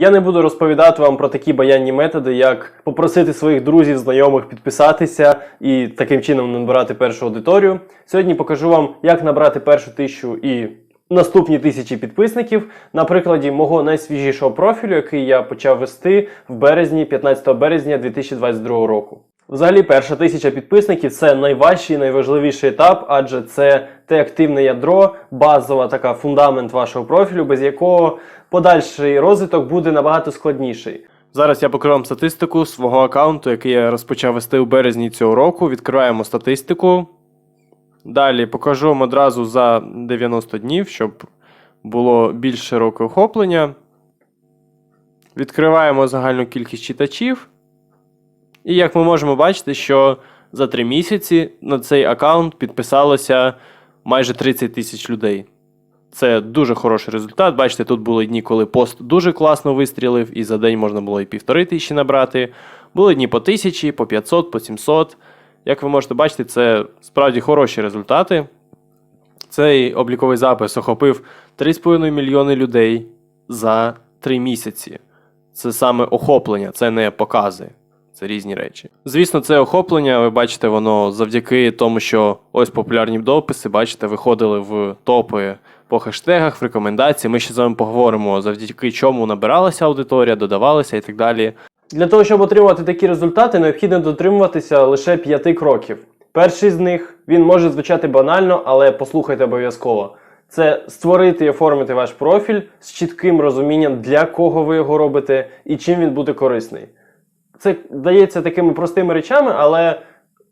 Я не буду розповідати вам про такі баянні методи, як попросити своїх друзів, знайомих підписатися і таким чином набирати першу аудиторію. Сьогодні покажу вам, як набрати першу тисячу і наступні тисячі підписників на прикладі мого найсвіжішого профілю, який я почав вести в березні, 15 березня 2022 року. Взагалі, перша тисяча підписників це найважчий і найважливіший етап, адже це те активне ядро, базова така фундамент вашого профілю, без якого подальший розвиток буде набагато складніший. Зараз я покажу вам статистику свого аккаунту, який я розпочав вести у березні цього року. Відкриваємо статистику. Далі покажу вам одразу за 90 днів, щоб було більш широке охоплення. Відкриваємо загальну кількість читачів. І як ми можемо бачити, що за 3 місяці на цей аккаунт підписалося майже 30 тисяч людей. Це дуже хороший результат. Бачите, тут були дні, коли пост дуже класно вистрілив, і за день можна було і півтори тисячі набрати. Були дні по тисячі, по 500, по 700. Як ви можете бачити, це справді хороші результати. Цей обліковий запис охопив 3,5 мільйони людей за 3 місяці. Це саме охоплення, це не покази. Це різні речі. Звісно, це охоплення, ви бачите, воно завдяки тому, що ось популярні дописи, бачите, виходили в топи по хештегах, в рекомендації. Ми ще з вами поговоримо, завдяки чому набиралася аудиторія, додавалася і так далі. Для того, щоб отримувати такі результати, необхідно дотримуватися лише п'яти кроків. Перший з них він може звучати банально, але послухайте обов'язково. Це створити і оформити ваш профіль з чітким розумінням, для кого ви його робите і чим він буде корисний. Це дається такими простими речами, але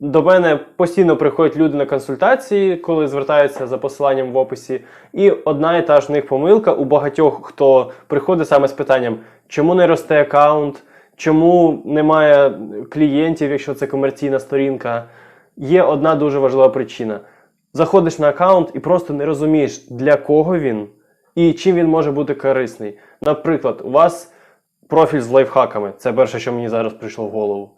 до мене постійно приходять люди на консультації, коли звертаються за посиланням в описі. І одна і та ж в них помилка у багатьох, хто приходить саме з питанням, чому не росте аккаунт, чому немає клієнтів, якщо це комерційна сторінка. Є одна дуже важлива причина. Заходиш на аккаунт і просто не розумієш, для кого він і чим він може бути корисний. Наприклад, у вас профіль з лайфхаками. Це перше, що мені зараз прийшло в голову.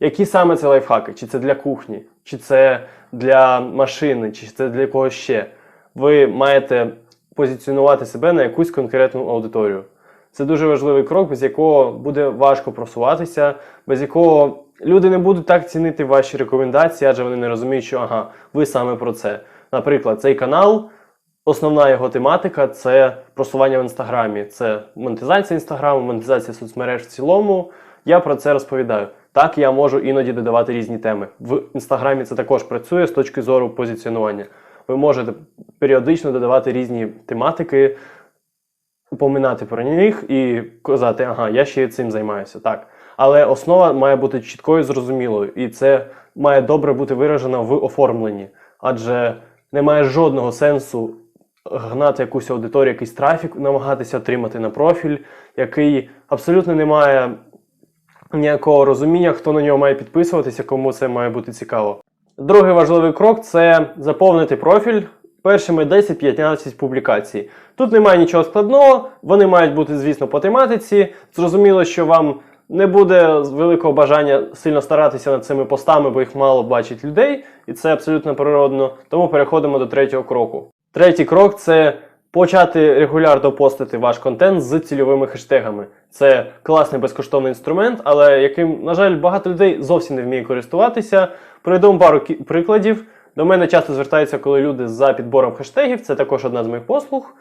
Які саме це лайфхаки? Чи це для кухні, чи це для машини, чи це для когось ще? Ви маєте позиціонувати себе на якусь конкретну аудиторію. Це дуже важливий крок, без якого буде важко просуватися, без якого люди не будуть так цінити ваші рекомендації, адже вони не розуміють, що ага, ви саме про це. Наприклад, цей канал, основна його тематика це просування в інстаграмі, це монетизація інстаграму, монетизація соцмереж в цілому. Я про це розповідаю. Так, я можу іноді додавати різні теми. В інстаграмі це також працює з точки зору позиціонування. Ви можете періодично додавати різні тематики, упоминати про них і казати, ага, я ще цим займаюся. Так. Але основа має бути чіткою зрозумілою, і це має добре бути виражено в оформленні. Адже немає жодного сенсу гнати якусь аудиторію, якийсь трафік, намагатися отримати на профіль, який абсолютно не має ніякого розуміння, хто на нього має підписуватися, кому це має бути цікаво. Другий важливий крок це заповнити профіль першими 10-15 публікацій. Тут немає нічого складного, вони мають бути, звісно, по тематиці. Зрозуміло, що вам не буде великого бажання сильно старатися над цими постами, бо їх мало бачить людей, і це абсолютно природно. Тому переходимо до третього кроку. Третій крок це почати регулярно постити ваш контент з цільовими хештегами. Це класний безкоштовний інструмент, але яким, на жаль, багато людей зовсім не вміє користуватися. Вам пару прикладів. До мене часто звертаються, коли люди за підбором хештегів, це також одна з моїх послуг.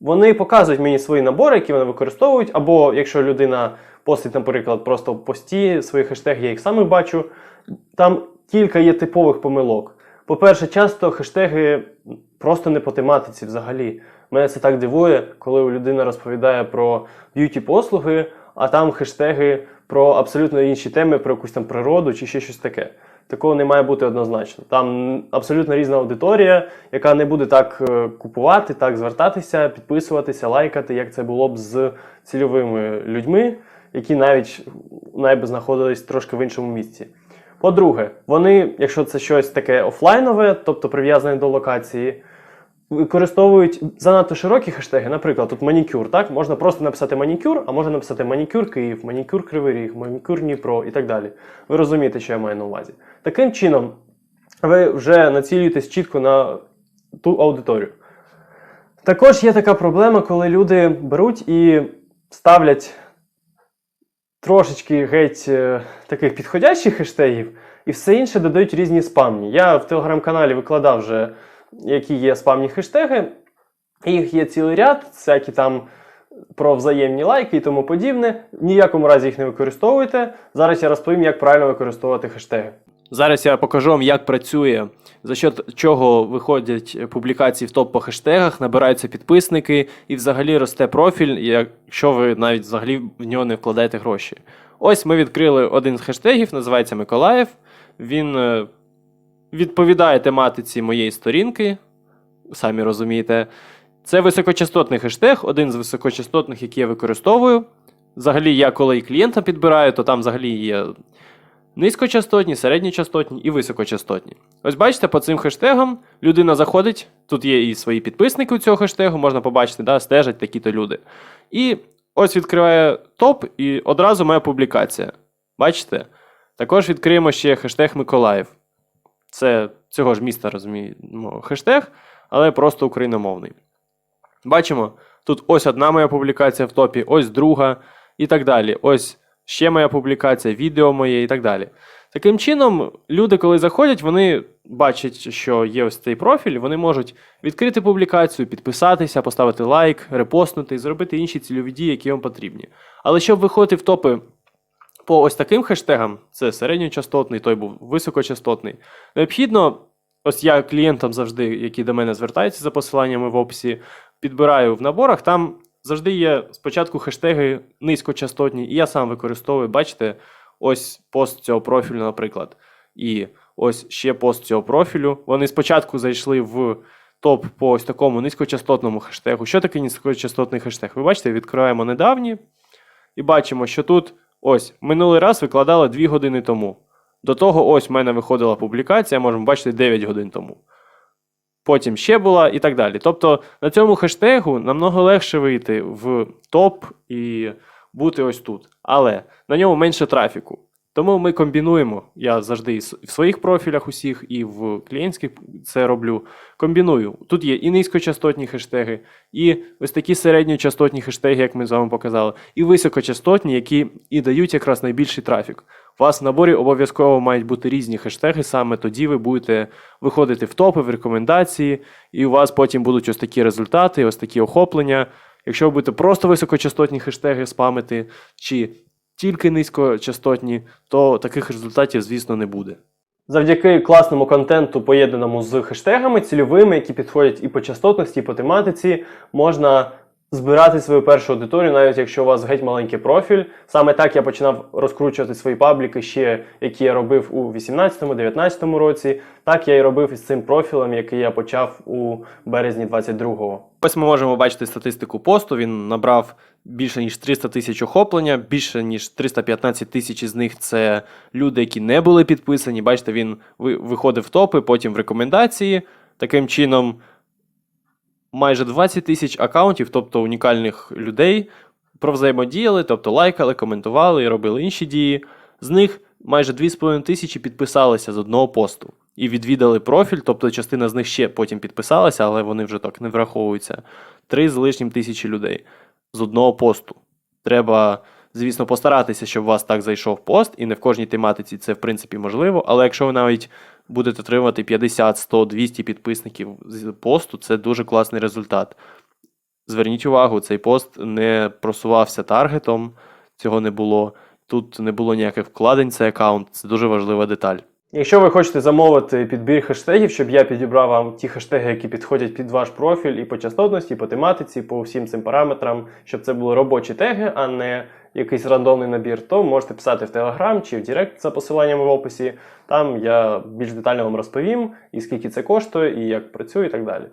Вони показують мені свої набори, які вони використовують, або якщо людина постить, наприклад, просто пості свої хештеги, я їх саме бачу. Там кілька є типових помилок. По-перше, часто хештеги просто не по тематиці взагалі. Мене це так дивує, коли людина розповідає про б'юті-послуги, а там хештеги про абсолютно інші теми, про якусь там природу чи ще щось таке. Такого не має бути однозначно. Там абсолютно різна аудиторія, яка не буде так е, купувати, так звертатися, підписуватися, лайкати, як це було б з цільовими людьми, які навіть навіть знаходились трошки в іншому місці. По-друге, вони, якщо це щось таке офлайнове, тобто прив'язане до локації, використовують занадто широкі хештеги. Наприклад, тут манікюр, так? Можна просто написати манікюр, а можна написати манікюр Київ, манікюр Кривий Ріг, манікюр Дніпро і так далі. Ви розумієте, що я маю на увазі. Таким чином, ви вже націлюєтесь чітко на ту аудиторію. Також є така проблема, коли люди беруть і ставлять трошечки геть е, таких підходящих хештегів, і все інше додають різні спамні. Я в телеграм-каналі викладав вже, які є спамні хештеги. Їх є цілий ряд, всякі там про взаємні лайки і тому подібне. В ніякому разі їх не використовуйте. Зараз я розповім, як правильно використовувати хештеги. Зараз я покажу вам, як працює, за що чого виходять публікації в топ по хештегах, набираються підписники і взагалі росте профіль, якщо ви навіть взагалі в нього не вкладаєте гроші. Ось ми відкрили один з хештегів, називається Миколаїв. Він е, відповідає тематиці моєї сторінки, самі розумієте. Це високочастотний хештег, один з високочастотних, які я використовую. Взагалі, я коли і клієнта підбираю, то там взагалі є низькочастотні, середньочастотні і високочастотні. Ось бачите, по цим хештегам людина заходить, тут є і свої підписники у цього хештегу, можна побачити, да, стежать такі-то люди. І ось відкриває топ, і одразу моя публікація. Бачите? Також відкриємо ще хештег Миколаїв. Це цього ж міста розуміємо хештег, але просто україномовний. Бачимо, тут ось одна моя публікація в топі, ось друга і так далі. Ось ще моя публікація, відео моє і так далі. Таким чином, люди, коли заходять, вони бачать, що є ось цей профіль, вони можуть відкрити публікацію, підписатися, поставити лайк, репостнути зробити інші цільові дії, які вам потрібні. Але щоб виходити в топи по ось таким хештегам, це середньочастотний, той був високочастотний, необхідно, ось я клієнтам завжди, які до мене звертаються за посиланнями в описі, підбираю в наборах, там завжди є спочатку хештеги низькочастотні, і я сам використовую, бачите, ось пост цього профілю, наприклад. І ось ще пост цього профілю. Вони спочатку зайшли в топ по ось такому низькочастотному хештегу. Що таке низькочастотний хештег? Ви бачите, відкриваємо недавні і бачимо, що тут ось минулий раз викладали 2 години тому. До того ось в мене виходила публікація, можемо бачити 9 годин тому. Потім ще була і так далі. Тобто на цьому хештегу намного легше вийти в топ і бути ось тут. Але на ньому менше трафіку. Тому ми комбінуємо. Я завжди в своїх профілях усіх, і в клієнтських це роблю. Комбіную. Тут є і низькочастотні хештеги, і ось такі середньочастотні хештеги, як ми з вами показали, і високочастотні, які і дають якраз найбільший трафік. У вас в наборі обов'язково мають бути різні хештеги, саме тоді ви будете виходити в топи, в рекомендації, і у вас потім будуть ось такі результати, ось такі охоплення. Якщо ви будете просто високочастотні хештеги спамити, чи тільки низькочастотні, то таких результатів, звісно, не буде. Завдяки класному контенту, поєднаному з хештегами цільовими, які підходять і по частотності, і по тематиці, можна збирати свою першу аудиторію, навіть якщо у вас геть маленький профіль. Саме так я починав розкручувати свої пабліки ще, які я робив у 18-19 році. Так я і робив із цим профілем, який я почав у березні 22-го. Ось ми можемо бачити статистику посту. Він набрав більше ніж 300 тисяч охоплення, більше ніж 315 тисяч із них це люди, які не були підписані. Бачите, він виходив в топи, потім в рекомендації. Таким чином, майже 20 тисяч акаунтів, тобто унікальних людей, провзаємодіяли, тобто лайкали, коментували і робили інші дії. З них майже 2,5 тисячі підписалися з одного посту і відвідали профіль, тобто частина з них ще потім підписалася, але вони вже так не враховуються. Три з лишнім тисячі людей з одного посту. Треба, звісно, постаратися, щоб у вас так зайшов пост, і не в кожній тематиці це в принципі можливо. Але якщо ви навіть будете отримувати 50, 100, 200 підписників з посту, це дуже класний результат. Зверніть увагу, цей пост не просувався таргетом, цього не було. Тут не було ніяких вкладень, цей аккаунт, це дуже важлива деталь. Якщо ви хочете замовити підбір хештегів, щоб я підібрав вам ті хештеги, які підходять під ваш профіль і по частотності, і по тематиці, по всім цим параметрам, щоб це були робочі теги, а не якийсь рандомний набір, то можете писати в Telegram чи в Директ за посиланням в описі. Там я більш детально вам розповім, і скільки це коштує, і як працює, і так далі.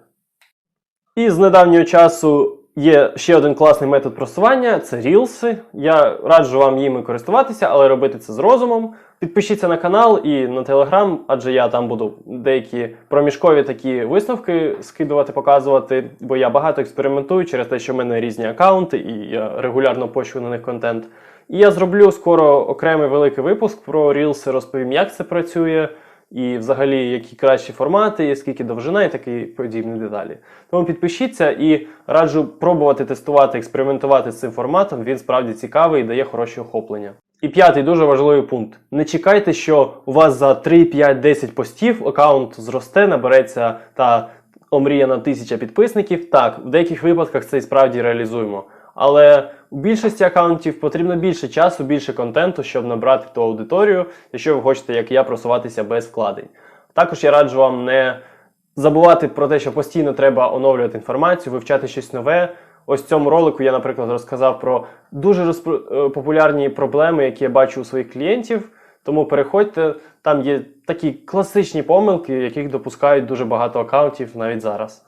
І з недавнього часу є ще один класний метод просування це рілси. Я раджу вам їми користуватися, але робити це з розумом. Підпишіться на канал і на телеграм, адже я там буду деякі проміжкові такі висновки скидувати, показувати, бо я багато експериментую через те, що в мене різні аккаунти, і я регулярно пощу на них контент. І я зроблю скоро окремий великий випуск про рілси, розповім, як це працює, і взагалі які кращі формати, є скільки довжина і такі подібні деталі. Тому підпишіться і раджу пробувати тестувати, експериментувати з цим форматом. Він справді цікавий і дає хороші охоплення. І п'ятий дуже важливий пункт. Не чекайте, що у вас за 3, 5, 10 постів аккаунт зросте, набереться та омріяна тисяча підписників. Так, в деяких випадках це і справді реалізуємо. Але у більшості аккаунтів потрібно більше часу, більше контенту, щоб набрати ту аудиторію, якщо ви хочете, як я, просуватися без вкладень. Також я раджу вам не забувати про те, що постійно треба оновлювати інформацію, вивчати щось нове. Ось в цьому ролику я, наприклад, розказав про дуже розпро- е, популярні проблеми, які я бачу у своїх клієнтів. Тому переходьте, там є такі класичні помилки, яких допускають дуже багато аккаунтів навіть зараз.